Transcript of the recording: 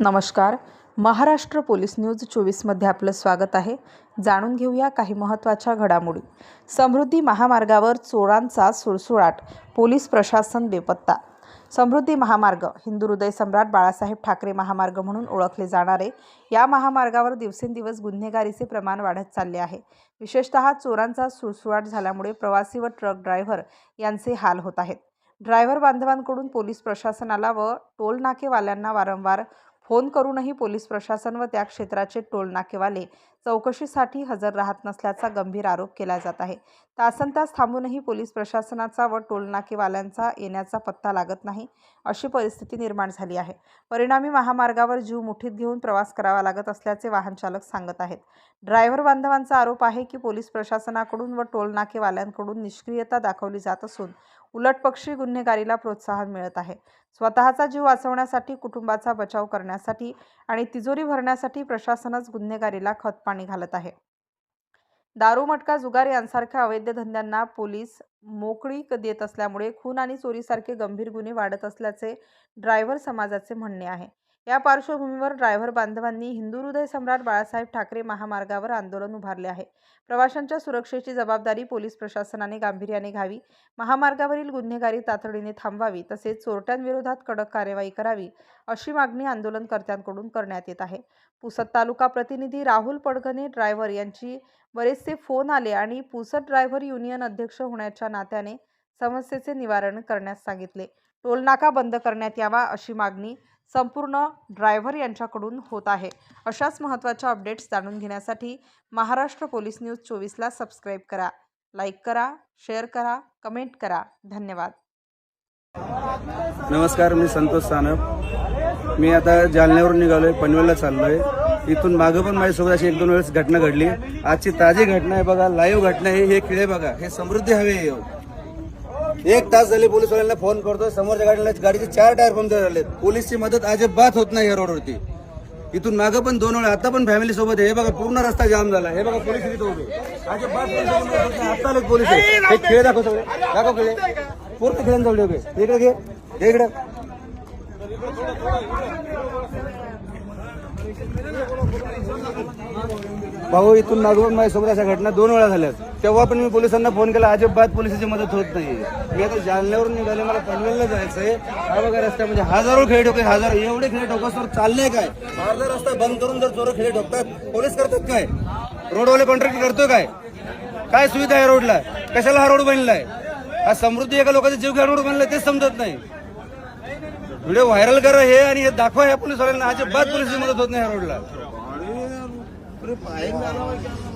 नमस्कार. Maharashtra police news चोवीसमध्ये आपलं स्वागत आहे. जाणून घेऊया काही महत्त्वाच्या घडामोडी. समृद्धी महामार्गावर चोरांचा सुळसुळाट पोलीस प्रशासन बेपत्ता. समृद्धी महामार्ग हिंदू हृदय सम्राट बाळासाहेब ठाकरे महामार्ग म्हणून ओळखले जाणारे या महामार्गावर दिवसेंदिवस गुन्हेगारीचे प्रमाण वाढत चालले आहे. विशेषतः चोरांचा सुळसुळाट झाल्यामुळे प्रवासी व ट्रक ड्रायव्हर यांचे हाल होत आहेत. ड्रायव्हर बांधवांकडून पोलीस प्रशासनाला व टोलनाकेवाल्यांना वारंवार फोन करूनही पोलीस प्रशासन व त्या क्षेत्राचे टोल नाकेवाले चौकशीसाठी हजर राहत नसल्याचा गंभीर आरोप केला जात आहे. तासन तास थांबूनही पोलीस प्रशासनाचा व टोलनाकेवाल्यांचा येण्याचा पत्ता लागत नाही अशी परिस्थिती निर्माण झाली आहे. परिणामी महामार्गावर जीव मुठीत घेऊन प्रवास करावा लागत असल्याचे वाहन चालक सांगत आहेत. ड्रायव्हर बांधवांचा आरोप आहे की पोलीस प्रशासनाकडून व टोलनाकेवाल्यांकडून निष्क्रियता दाखवली जात असून उलटपक्षी गुन्हेगारीला प्रोत्साहन मिळत आहे. स्वतःचा जीव वाचवण्यासाठी कुटुंबाचा बचाव करण्यासाठी आणि तिजोरी भरण्यासाठी प्रशासनच गुन्हेगारीला खतपाणी घालत आहे. दारू मटका जुगार यांसारख्या अवैध धंद्यांना पोलीस मोकळी देत असल्यामुळे खून आणि चोरीसारखे गंभीर गुन्हे वाढत असल्याचे ड्रायव्हर समाजाचे म्हणणे आहे. या पार्श्वभूमीवर ड्रायव्हर बांधवांनी हिंदू हृदय सम्राट बाळासाहेब ठाकरे महामार्गावर आंदोलन उभारले आहे. प्रवाशांच्या सुरक्षेची जबाबदारी पोलीस प्रशासनाने गांभीर्याने घ्यावी महामार्गावरील गुन्हेगारी तातडीने थांबवावी तसेच चोरट्यांविरोधात कडक कार्यवाही करावी अशी मागणी आंदोलनकर्त्यांकडून करण्यात येत आहे. पुसद तालुका प्रतिनिधी राहुल पडगणे ड्रायव्हर यांची बरेचसे फोन आले आणि पुसद ड्रायव्हर युनियन अध्यक्ष होण्याच्या नात्याने समस्येचे निवारण करण्यास सांगितले. टोलनाका बंद करण्यात यावा अशी मागणी संपूर्ण ड्रायव्हर यांच्याकडून होत आहे. अशाच महत्त्वाच्या अपडेट्स जाणून घेण्यासाठी महाराष्ट्र पोलीस न्यूज चोवीसला सबस्क्राईब करा लाईक करा शेअर करा कमेंट करा. धन्यवाद. नमस्कार मी संतोष सानप. मी आता जालन्यावरून निघालोय पनवेलला चाललोय. इथून मागं पण माझ्यासोबत अशी एक दोन वेळेस घटना घडली. आजची ताजी घटना आहे बघा लाईव्ह घटना आहे हे खेळ बघा हे समृद्धी हवे आहे. हो. एक तास झाले पोलीसवाल्यांना फोन करतोय. समोरच्या गाडीला गाडीचे चार टायर पंक्चर झाले पोलीसची मदत अजिबात होत नाही या रोडवरती. इथून मागं पण दोन वेळा आता पण फॅमिली सोबत आहे. हे बघा पूर्ण रस्ता जाम झाला. हे बघा पोलीस इथे उभे अजिबात पोलीस आता पोलीस आहे. हे खेळ दाखव सगळे. दाखव खेळ. पूर्ण खेळांजवळ उभे. इकडे घे. हे इकडे. भाऊ इथून मागवून माझ्यासोबत अशा घटना दोन वेळा झाल्यात. तेव्हा पण मी पोलिसांना फोन केला अजिबात पोलिसाची मदत होत नाही. मी आता जालन्यावरून निघाले मला पनवेलला जायचंय. हा बघा रस्त्यामध्ये म्हणजे हजारो खेळ ठोके हजार एवढे खेळ ठोकासवर चाललंय काय? अर्धा रस्ता बंद करून जर चोर खेळ ठोकतात पोलीस करतात काय? रोडवाले कॉन्ट्रॅक्ट करतोय काय? काय सुविधा आहे रोडला? कशाला हा रोड बनलाय? हा समृद्धी एका लोकांचा जीव घ्या रोड बनलाय तेच समजत नाही. व्हिडिओ व्हायरल करा हे आणि हे दाखवा ह्या पोलीसवाल्यांना. अजिबात पोलिसची मदत होत नाही ह्या रोडला. ഒരു ഭയങ്കരമായിട്ട്